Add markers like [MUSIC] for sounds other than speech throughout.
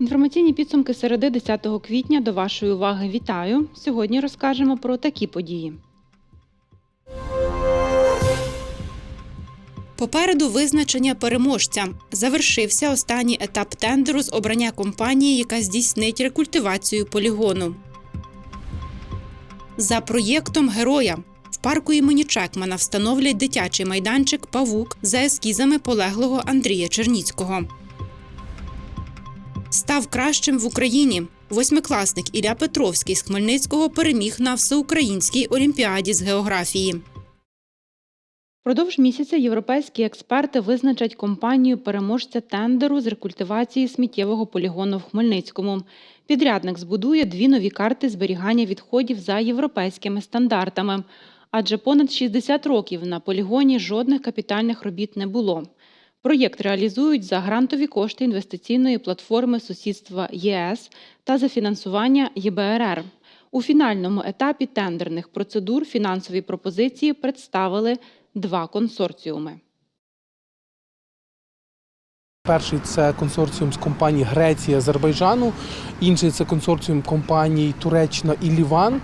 Інформаційні підсумки середи 10 квітня до вашої уваги вітаю. Сьогодні розкажемо про такі події. Попереду визначення переможця. Завершився останній етап тендеру з обрання компанії, яка здійснить рекультивацію полігону. За проєктом героя в парку імені Чекмана встановлять дитячий майданчик Павук за ескізами полеглого Андрія Черніцького. Став кращим в Україні. Восьмикласник Ілля Петровський з Хмельницького переміг на всеукраїнській олімпіаді з географії. Продовж місяця європейські експерти визначать компанію переможця тендеру з рекультивації сміттєвого полігону в Хмельницькому. Підрядник збудує дві нові карти зберігання відходів за європейськими стандартами. Адже понад 60 років на полігоні жодних капітальних робіт не було. Проєкт реалізують за грантові кошти інвестиційної платформи сусідства ЄС та за фінансування ЄБРР. У фінальному етапі тендерних процедур фінансові пропозиції представили два консорціуми. Перший це консорціум з компаній Греції, Азербайджану, інший це консорціум компаній Туреччина і Ліван.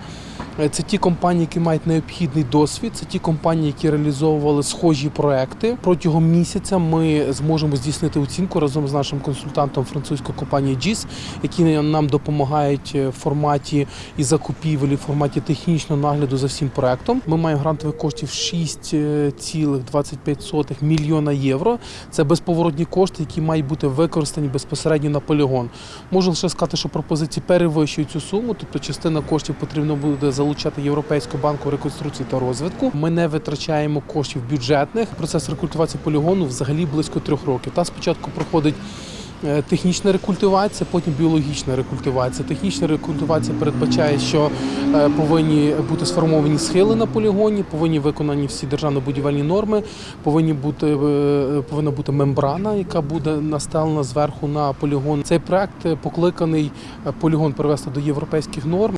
Е, Це ті компанії, які мають необхідний досвід. Це ті компанії, які реалізовували схожі проекти. Протягом місяця ми зможемо здійснити оцінку разом з нашим консультантом французької компанії GIS, які нам допомагають е, в форматі і закупівель, в форматі технічного нагляду за всім проектом. Ми маємо грантових коштів 6,25 мільйона євро. Це безповоротні кошти, які мають бути використані безпосередньо на полігон. Можу лише сказати, що пропозиції перевищують цю суму, тобто частина коштів потрібно буде залучати Європейську банку реконструкції та розвитку. Ми не витрачаємо коштів бюджетних. Процес рекультивації полігону взагалі близько трьох років. Та спочатку проходить. е, Технічна рекультивація, потім біологічна рекультивація. Технічна рекультивація передбачає, що е, повинні бути сформовані схили на полігоні, повинні виконані всі державно-будівельні норми, повинні бути е, повинна бути мембрана, яка буде настелена зверху на полігон. Цей проект покликаний полігон привести до європейських норм.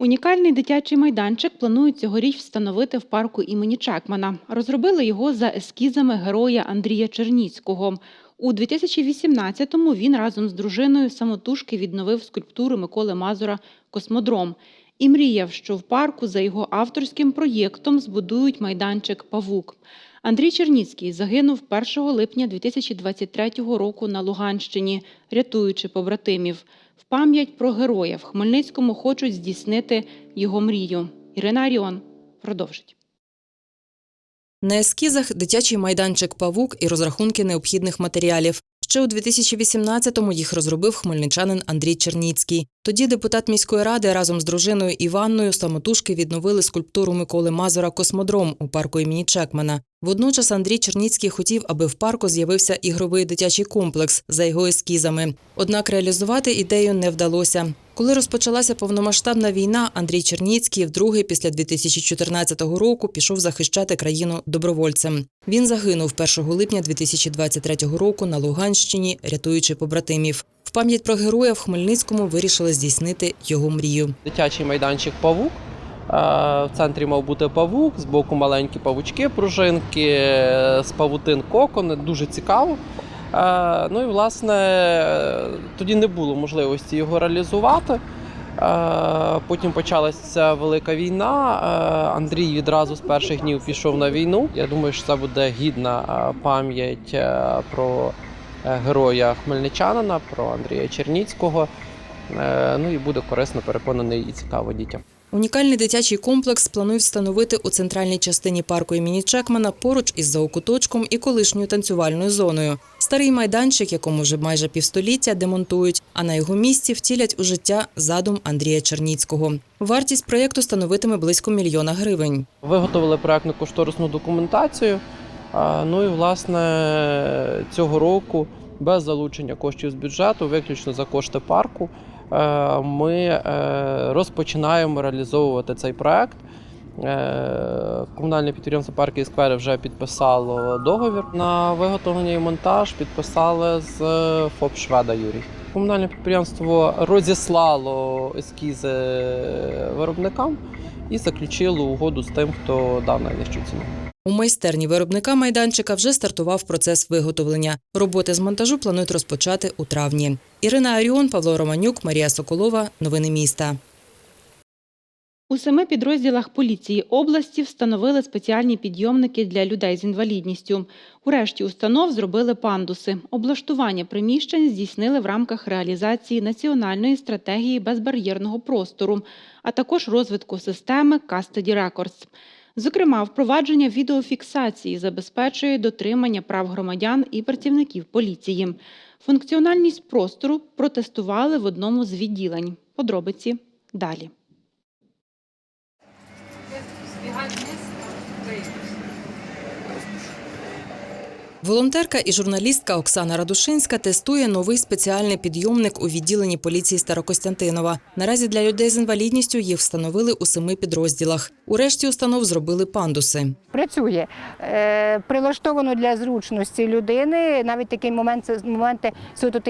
Унікальний дитячий майданчик планують цьогоріч встановити в парку імені Чекмана. Розробили його за ескізами героя Андрія Черніцького. У 2018-му він разом з дружиною самотужки відновив скульптуру Миколи Мазура Космодром і мріяв, що в парку за його авторським проєктом збудують майданчик Павук. Андрій Черніцький загинув 1 липня 2023 року на Луганщині, рятуючи побратимів. В пам'ять про героя в Хмельницькому хочуть здійснити його мрію. Ірина Аріон продовжить. На ескізах дитячий майданчик Павук і розрахунки необхідних матеріалів. Ще у 2018-му їх розробив хмельничанин Андрій Черніцький. Тоді депутат міської ради разом з дружиною Іванною самотужки відновили скульптуру Миколи Мазура Космодром у парку імені Чекмана. Водночас Андрій Черніцький хотів, аби в парку з'явився ігровий дитячий комплекс за його ескізами. Однак реалізувати ідею не вдалося. Коли розпочалася повномасштабна війна, Андрій Черніцький вдруге після 2014 року пішов захищати країну добровольцем. Він загинув 1 липня 2023 року на Луганщині, рятуючи побратимів. В пам'ять про героя в Хмельницькому вирішили здійснити його мрію. Дитячий майданчик павук. В центрі мав бути павук, збоку маленькі павучки, пружинки, з павутин кокон. Дуже цікаво. Е, Ну і власне тоді не було можливості його реалізувати. Е, Потім почалася велика війна. Е, Андрій відразу з перших днів пішов на війну. Я думаю, що це буде гідна пам'ять про героя хмельничанина, про Андрія Черніцького. Ну і буде корисно, переконаний і цікаво дітям. Унікальний дитячий комплекс планують встановити у центральній частині парку імені Чекмана поруч із заокуточком і колишньою танцювальною зоною. Старий майданчик, якому вже майже півстоліття демонтують, а на його місці втілять у життя задум Андрія Черніцького. Вартість проєкту становитиме близько мільйона гривень. Виготовили проектну кошторисну документацію. Ну і власне цього року без залучення коштів з бюджету, виключно за кошти парку, ми е, розпочинаємо реалізовувати цей проект. Е, Комунальне підприємство парки і сквери вже підписало договір на виготовлення і монтаж. Підписали з ФОП Шведа Юрій. Комунальне підприємство розіслало ескізи виробникам і заключили угоду з тим, хто дав найнижчу ціну. У майстерні виробника майданчика вже стартував процес виготовлення. Роботи з монтажу планують розпочати у травні. Ірина Аріон, Павло Романюк, Марія Соколова. Новини міста. У семи підрозділах поліції області встановили спеціальні підйомники для людей з інвалідністю. У решті установ зробили пандуси. Облаштування приміщень здійснили в рамках реалізації національної стратегії безбар'єрного простору, а також розвитку системи Custody Records. Зокрема, впровадження відеофіксації забезпечує дотримання прав громадян і працівників поліції. Функціональність простору протестували в одному з відділень. Подробиці далі. Волонтерка і журналістка Оксана Радушинська тестує новий спеціальний підйомник у відділенні поліції Старокостянтинова. Наразі для людей з інвалідністю їх встановили у семи підрозділах. У решті установ зробили пандуси. працює. Е, прилаштовано для зручності людини. Навіть такий момент це моменти суто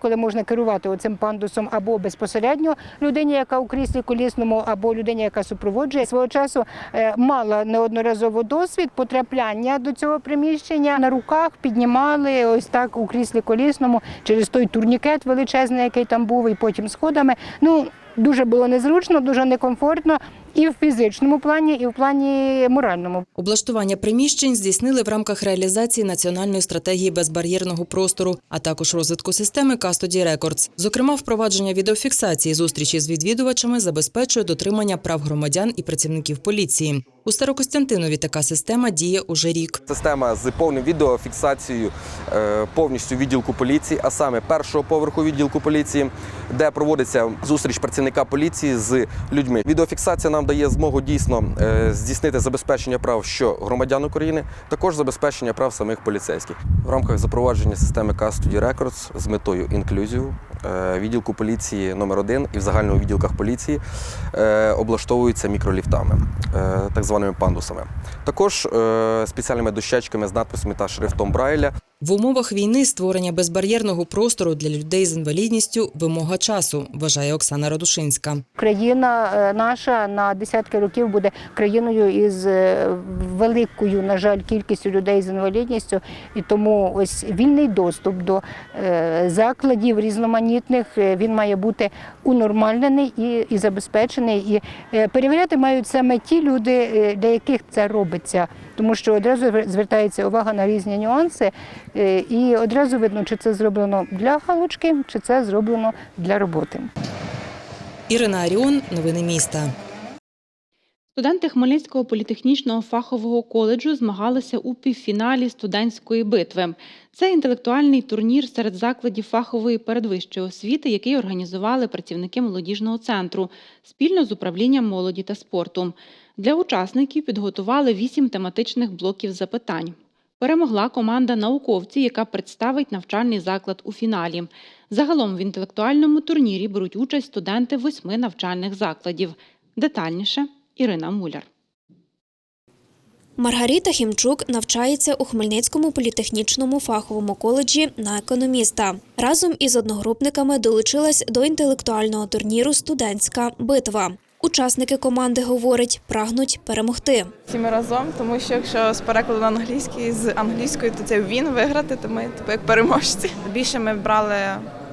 коли можна керувати оцим пандусом або безпосередньо людині, яка у кріслі колісному, або людині, яка супроводжує. Свого часу е, мала неодноразово досвід потрапляння до цього приміщення на руках піднімали ось так у кріслі колісному через той турнікет величезний, який там був, і потім сходами. Ну дуже було незручно, дуже некомфортно і в фізичному плані, і в плані моральному. Облаштування приміщень здійснили в рамках реалізації національної стратегії безбар'єрного простору, а також розвитку системи Custody Records. Зокрема, впровадження відеофіксації зустрічі з відвідувачами забезпечує дотримання прав громадян і працівників поліції. У Старокостянтинові така система діє уже рік. Система з повним відеофіксацією е, повністю відділку поліції, а саме першого поверху відділку поліції, де проводиться зустріч працівника поліції з людьми. Відеофіксація нам дає змогу дійсно е, здійснити забезпечення прав що громадян України, також забезпечення прав самих поліцейських. В рамках запровадження системи Custody Records з метою інклюзію відділку поліції номер 1 і в загальних відділках поліції е, облаштовуються мікроліфтами, е, так званими пандусами. Також е, спеціальними дощечками з надписами та шрифтом Брайля. В умовах війни створення безбар'єрного простору для людей з інвалідністю вимога часу, вважає Оксана Радушинська. Країна е, наша на десятки років буде країною із е, великою, на жаль, кількістю людей з інвалідністю, і тому ось вільний доступ до е, закладів різноманітних е, він має бути унормальнений і, і забезпечений. І е, перевіряти мають саме ті люди, е, для яких це робиться, тому що одразу звертається увага на різні нюанси, і одразу видно, чи це зроблено для галочки, чи це зроблено для роботи. Ірина Аріон, новини міста. Студенти Хмельницького політехнічного фахового коледжу змагалися у півфіналі студентської битви. Це інтелектуальний турнір серед закладів фахової передвищої освіти, який організували працівники молодіжного центру спільно з управлінням молоді та спорту. Для учасників підготували вісім тематичних блоків запитань. Перемогла команда науковців, яка представить навчальний заклад у фіналі. Загалом в інтелектуальному турнірі беруть участь студенти восьми навчальних закладів. Детальніше Ірина Муляр. Маргарита Хімчук навчається у Хмельницькому політехнічному фаховому коледжі на економіста. Разом із одногрупниками долучилась до інтелектуального турніру Студентська битва. Учасники команди говорять, прагнуть перемогти. Всі ми разом, тому що якщо з перекладу на англійський з англійської, то це він виграти, то ми типу як переможці. Більше ми брали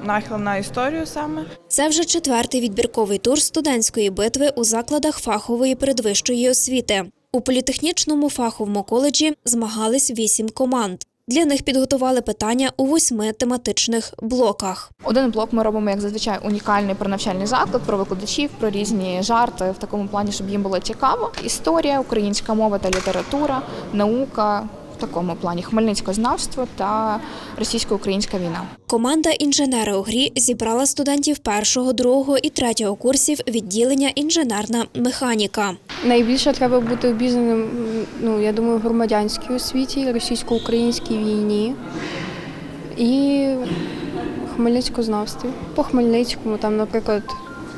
нахил на історію саме. Це вже четвертий відбірковий тур студентської битви у закладах фахової передвищої освіти. У політехнічному фаховому коледжі змагались вісім команд. Для них підготували питання у восьми тематичних блоках. Один блок ми робимо як зазвичай унікальний про навчальний заклад, про викладачів, про різні жарти в такому плані, щоб їм було цікаво. Історія, українська мова та література, наука такому плані хмельницькознавство та російсько-українська війна. Команда інженери у грі зібрала студентів першого, другого і третього курсів відділення інженерна механіка. Найбільше треба бути обізнаним, ну я думаю, в громадянській освіті, російсько-українській війні і хмельницькознавстві. По Хмельницькому, там, наприклад,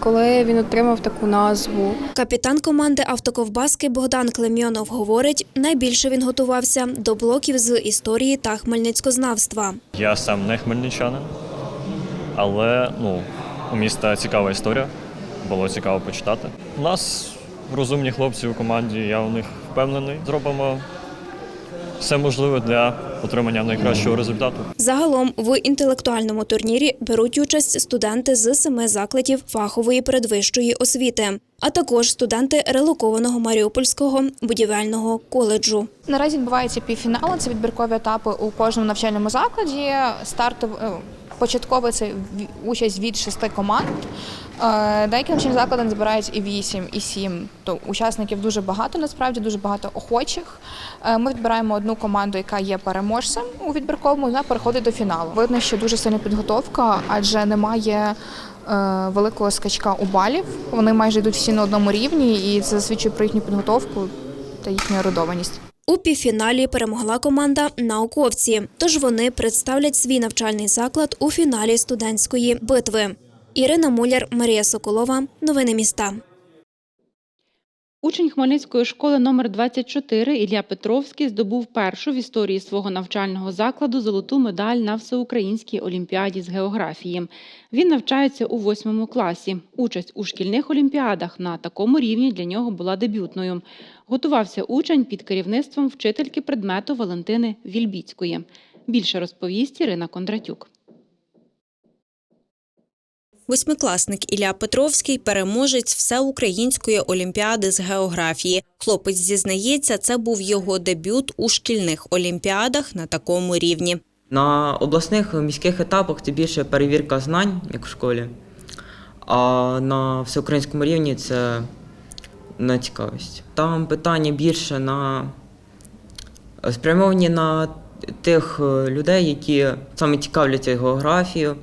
коли він отримав таку назву. Капітан команди автоковбаски Богдан Клемйонов говорить, найбільше він готувався до блоків з історії та хмельницькознавства. Я сам не хмельничанин. але ну, у міста цікава історія, було цікаво почитати. У нас розумні хлопці у команді, я в них впевнений. Зробимо все можливе для отримання найкращого результату. Загалом в інтелектуальному турнірі беруть участь студенти з семи закладів фахової передвищої освіти, а також студенти релокованого Маріупольського будівельного коледжу. Наразі відбуваються півфінали, це відбіркові етапи у кожному навчальному закладі. Стартов е, початково це в- участь від шести команд. Деякі навчальні заклади збирають і вісім, і сім. То учасників дуже багато, насправді дуже багато охочих. Е, Ми відбираємо одну команду, яка є переможцем у відбірковому, вона переходить до фіналу. Видно, що дуже сильна підготовка, адже немає. е, Великого скачка у балів. Вони майже йдуть всі на одному рівні, і це засвідчує про їхню підготовку та їхню ерудованість. У півфіналі перемогла команда науковці, тож вони представлять свій навчальний заклад у фіналі студентської битви. Ірина Муляр, Марія Соколова. Новини міста. Учень Хмельницької школи номер 24 Ілля Петровський здобув першу в історії свого навчального закладу золоту медаль на всеукраїнській олімпіаді з географії. Він навчається у восьмому класі. Участь у шкільних олімпіадах на такому рівні для нього була дебютною. Готувався учень під керівництвом вчительки предмету Валентини Вільбіцької. Більше розповість Ірина Кондратюк. Восьмикласник Ілля Петровський переможець всеукраїнської олімпіади з географії. Хлопець зізнається, це був його дебют у шкільних олімпіадах на такому рівні. На обласних міських етапах це більше перевірка знань, як в школі, а на всеукраїнському рівні це на цікавість. Там питання більше на спрямовані на тих е, людей, які саме цікавляться географією,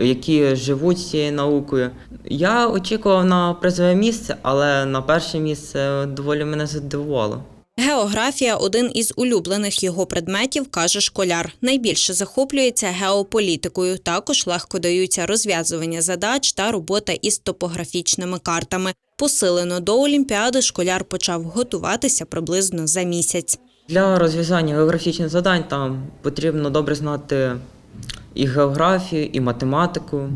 які живуть цією наукою. Я очікував на призове місце, але на перше місце доволі мене здивувало. Географія один із улюблених його предметів, каже школяр. Найбільше захоплюється геополітикою. Також легко даються розв'язування задач та робота із топографічними картами. Посилено до Олімпіади школяр почав готуватися приблизно за місяць. Для розв'язання географічних завдань там потрібно добре знати і географію, і математику.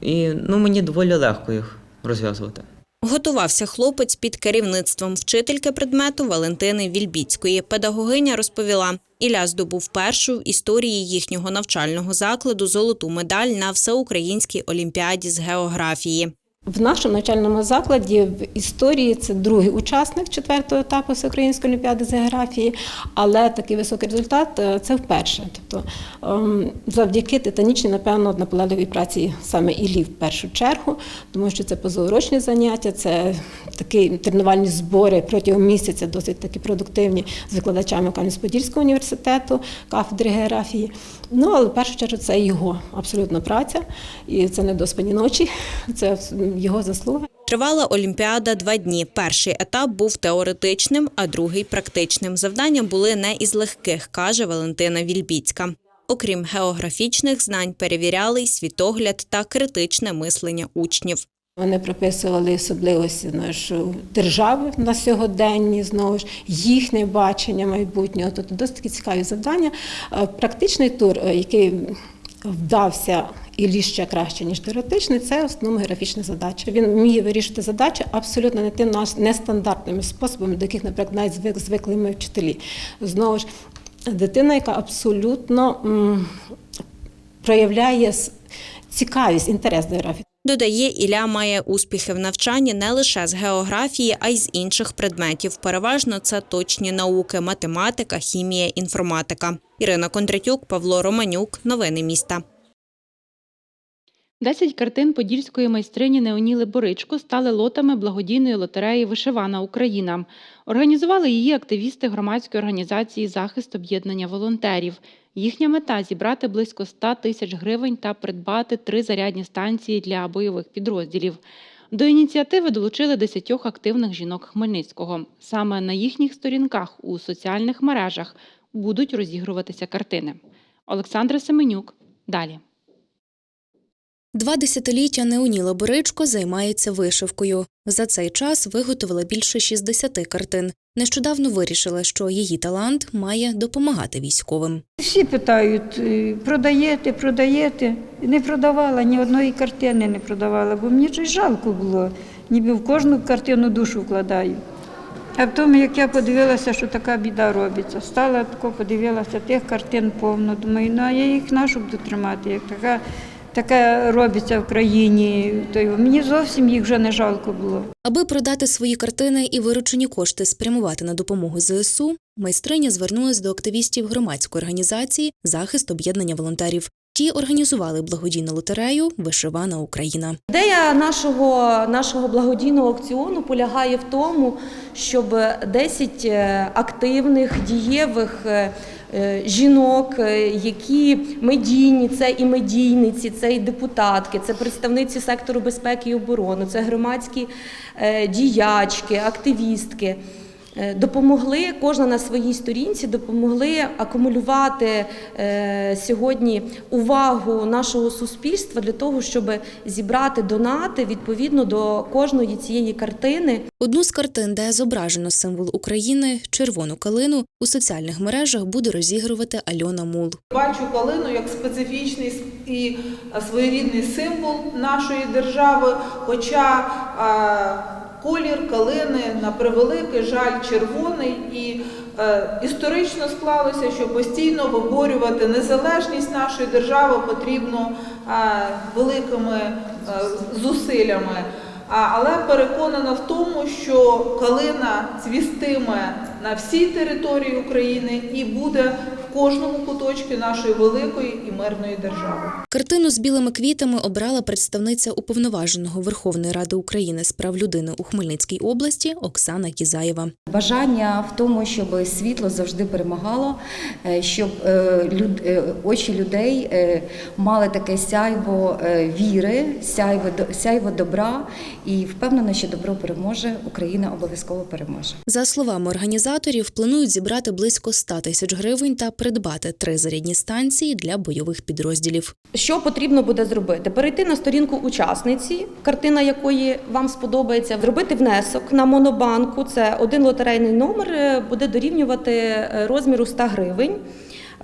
І ну, мені доволі легко їх розв'язувати. Готувався хлопець під керівництвом вчительки предмету Валентини Вільбіцької. Педагогиня розповіла, Ілля здобув першу в історії їхнього навчального закладу золоту медаль на всеукраїнській олімпіаді з географії. В нашому навчальному закладі в історії це другий учасник четвертого етапу Всеукраїнської олімпіади з географії, але такий високий результат е, це вперше. Тобто ем, завдяки титанічній, напевно, наполегливій праці саме Іллі в першу чергу, тому що це позаурочні заняття, це такі тренувальні збори протягом місяця, досить такі продуктивні з викладачами Кам'янець-Подільського університету, кафедри географії. Ну, але в першу чергу це його абсолютна праця, і це не доспані ночі, [LAUGHS] це його заслуга. Тривала Олімпіада два дні. Перший етап був теоретичним, а другий практичним. Завдання були не із легких, каже Валентина Вільбіцька. Окрім географічних знань, перевіряли й світогляд та критичне мислення учнів. Вони прописували особливості нашої держави на сьогоденні, знову ж їхнє бачення майбутнього. Тобто досить цікаві завдання. Е, Практичний тур, е, який вдався і ще краще, ніж теоретичний, це основна географічна задача. Він вміє вирішити задачі абсолютно не тим наш- нестандартними способами, до яких, наприклад, навіть звик, звикли ми вчителі. Знову ж, дитина, яка абсолютно м, проявляє цікавість, інтерес до географії. Додає, Ілля має успіхи в навчанні не лише з географії, а й з інших предметів. Переважно це точні науки, математика, хімія, інформатика. Ірина Кондратюк, Павло Романюк. Новини міста. Десять картин подільської майстрині Неоніли Боричко стали лотами благодійної лотереї Вишивана Україна. Організували її активісти громадської організації Захист об'єднання волонтерів. Їхня мета зібрати близько 100 тисяч гривень та придбати три зарядні станції для бойових підрозділів. До ініціативи долучили десятьох активних жінок Хмельницького. Саме на їхніх сторінках у соціальних мережах будуть розігруватися картини. Олександра Семенюк. Далі. Два десятиліття Неоніла Боричко займається вишивкою. За цей час виготовила більше 60 картин. Нещодавно вирішила, що її талант має допомагати військовим. Всі питають, е, продаєте, продаєте. Не продавала, ні одної картини не продавала, бо мені щось жалко було. Ніби в кожну картину душу вкладаю. А потім, як я подивилася, що така біда робиться, стала тако, подивилася, тих картин повно. Думаю, ну а я їх нашу буду тримати, як така, така робиться в країні, то й мені зовсім їх вже не жалко було. Аби продати свої картини і виручені кошти спрямувати на допомогу ЗСУ, майстриня звернулась до активістів громадської організації Захист об'єднання волонтерів. Ті організували благодійну лотерею Вишивана Україна. Ідея нашого, нашого благодійного аукціону полягає в тому, щоб 10 е, активних, дієвих е, жінок, е, які медійні, це і медійниці, це і депутатки, це представниці сектору безпеки і оборони, це громадські е, діячки, активістки. Е, Допомогли кожна на своїй сторінці, допомогли акумулювати е, сьогодні увагу нашого суспільства для того, щоб зібрати донати відповідно до кожної цієї картини. Одну з картин, де зображено символ України червону калину, у соціальних мережах буде розігрувати Альона Мул. Бачу калину як специфічний і своєрідний символ нашої держави, хоча е, колір калини на превеликий жаль червоний і е, історично склалося, що постійно виборювати незалежність нашої держави потрібно е, великими е, зусиллями. А, Але переконана в тому, що калина цвістиме на всій території України і буде в кожному куточку нашої великої і мирної держави. Картину з білими квітами обрала представниця уповноваженого Верховної Ради України з прав людини у Хмельницькій області Оксана Кізаєва. Бажання в тому, щоб світло завжди перемагало, е, щоб е, люд- е, очі людей мали таке сяйво віри, сяйво, до- сяйво добра, і впевнена, що добро переможе, Україна обов'язково переможе. За словами організаторів, планують зібрати близько 100 тисяч гривень та придбати три зарядні станції для бойових підрозділів. Що потрібно буде зробити? Перейти на сторінку учасниці, картина якої вам сподобається, зробити внесок на монобанку. Це один лотерейний номер е, буде дорівнювати е, розміру 100 гривень.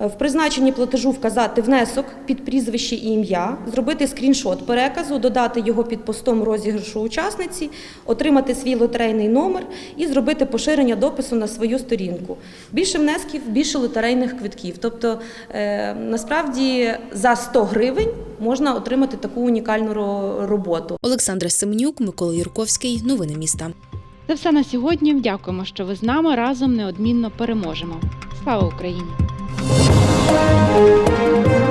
Е, В призначенні платежу вказати внесок під прізвище і ім'я, зробити скріншот переказу, додати його під постом розіграшу учасниці, отримати свій лотерейний номер і зробити поширення допису на свою сторінку. Більше внесків, більше лотерейних квитків. Тобто, е, насправді, за 100 гривень можна отримати таку унікальну роботу. Олександра Семенюк, Микола Юрковський. Новини міста. Це все на сьогодні. Дякуємо, що ви з нами разом неодмінно переможемо. Слава Україні! Thank you.